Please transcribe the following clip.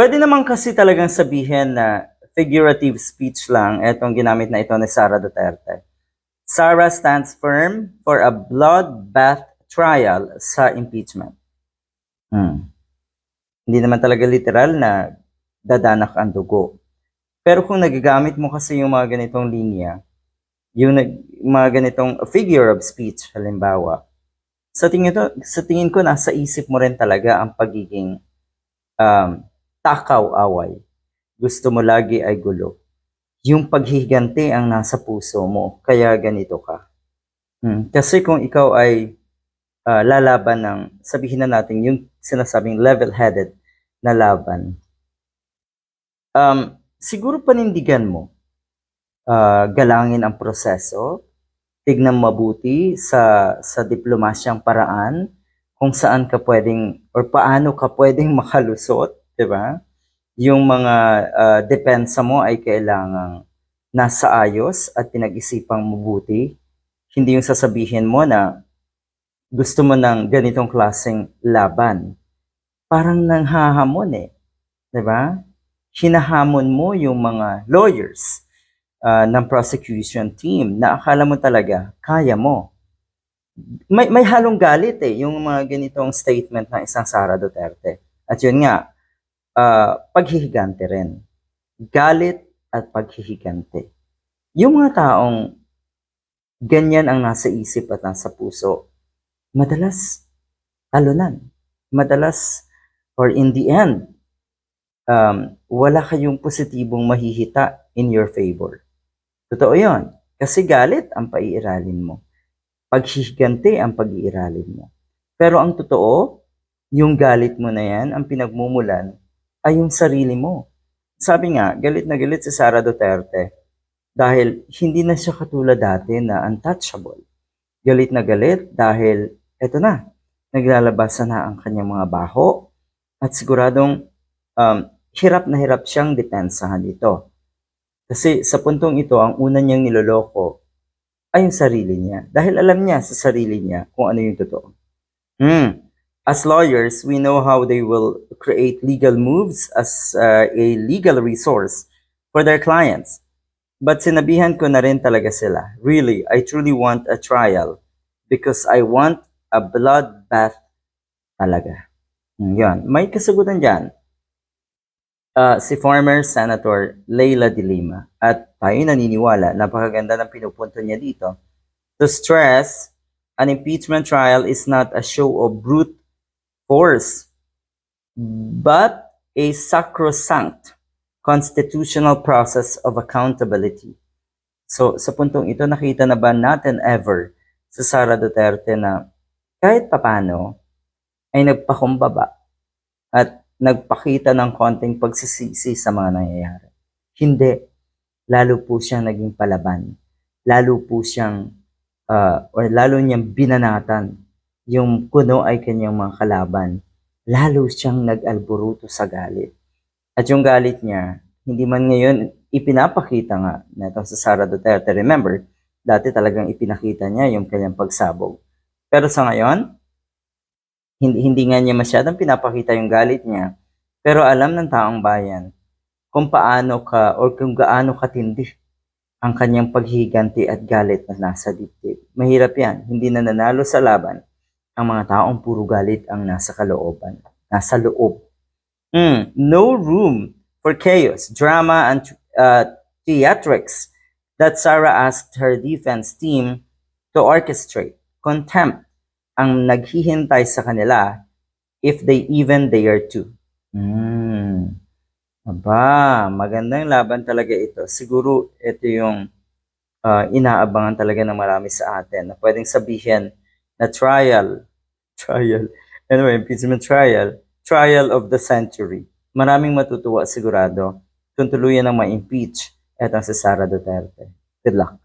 Pwede naman kasi talagang sabihin na figurative speech lang etong ginamit na ito ni Sara Duterte. Sara stands firm for a bloodbath trial sa impeachment. Hmm. Hindi naman talaga literal na dadanak ang dugo. Pero kung nagagamit mo kasi yung mga ganitong linya, yung nag, mga ganitong figure of speech, halimbawa, sa tingin, to, sa tingin ko nasa isip mo rin talaga ang pagiging um, takaw away. Gusto mo lagi ay gulo. Yung paghihiganti ang nasa puso mo, kaya ganito ka. Hmm. Kasi kung ikaw ay ah, lalaban ng, sabihin na natin, yung sinasabing level-headed na laban, um, siguro panindigan mo, ah, galangin ang proseso, tignan mabuti sa sa diplomasyang paraan kung saan ka pwedeng or paano ka pwedeng makalusot, 'di ba? Yung mga ah, depensa mo ay kailangang nasa ayos at pinag-isipang mabuti. Hindi yung sasabihin mo na gusto mo ng ganitong klaseng laban. Parang nanghahamon eh. 'Di ba? Hinahamon mo yung mga lawyers ah, ng prosecution team na akala mo talaga kaya mo. May, may halong galit eh, yung mga ganitong statement ng isang Sara Duterte. At yun nga, ah, paghihigante rin. Galit at paghihigante. Yung mga taong ganyan ang nasa isip at nasa puso, madalas talunan. Madalas, or in the end, um, wala kayong positibong mahihita in your favor. Totoo yon. Kasi galit ang paiiralin mo. Paghihigante ang pag-iiralin mo. Pero ang totoo, yung galit mo na yan, ang pinagmumulan, ay yung sarili mo. Sabi nga, galit na galit si Sara Duterte dahil hindi na siya katulad dati na untouchable. Galit na galit dahil eto na, naglalabas na ang kanyang mga baho at siguradong um, hirap na hirap siyang depensahan dito. Kasi sa puntong ito, ang una niyang niloloko ay yung sarili niya. Dahil alam niya sa sarili niya kung ano yung totoo. Hmm. As lawyers, we know how they will create legal moves as uh, a legal resource for their clients. But sinabihan ko na rin talaga sila, really, I truly want a trial because I want a bloodbath talaga. Hmm, Yan. May kasagutan dyan. Ah, si former Senator Leila de Lima at tayo naniniwala, napakaganda ng pinupunto niya dito. To stress, an impeachment trial is not a show of brute force, but a sacrosanct constitutional process of accountability. So, sa puntong ito, nakita na ba natin ever sa Sara Duterte na kahit papano ay nagpakumbaba at nagpakita ng konting pagsisisi sa mga nangyayari. Hindi. Lalo po siyang naging palaban. Lalo po siyang, ah, or lalo niyang binanatan yung kuno ay kanyang mga kalaban. Lalo siyang nag-alboruto sa galit. At yung galit niya, hindi man ngayon ipinapakita nga na ito sa Sara Duterte. Remember, dati talagang ipinakita niya yung kanyang pagsabog. Pero sa ngayon, hindi, hindi nga niya masyadong pinapakita yung galit niya. Pero alam ng taong bayan kung paano ka or kung gaano katindi ang kanyang paghiganti at galit na nasa dibdib. Mahirap yan. Hindi na nanalo sa laban ang mga taong puro galit ang nasa kalooban, nasa loob. Mm, no room for chaos, drama, and uh, theatrics that Sarah asked her defense team to orchestrate. Contempt ang naghihintay sa kanila if they even dare to. Hmm. Aba, magandang laban talaga ito. Siguro ito yung ah, inaabangan talaga ng marami sa atin na pwedeng sabihin na trial, trial, anyway, impeachment trial, trial of the century. Maraming matutuwa sigurado kung tuluyan ng ma-impeach etong si Sara Duterte. Good luck.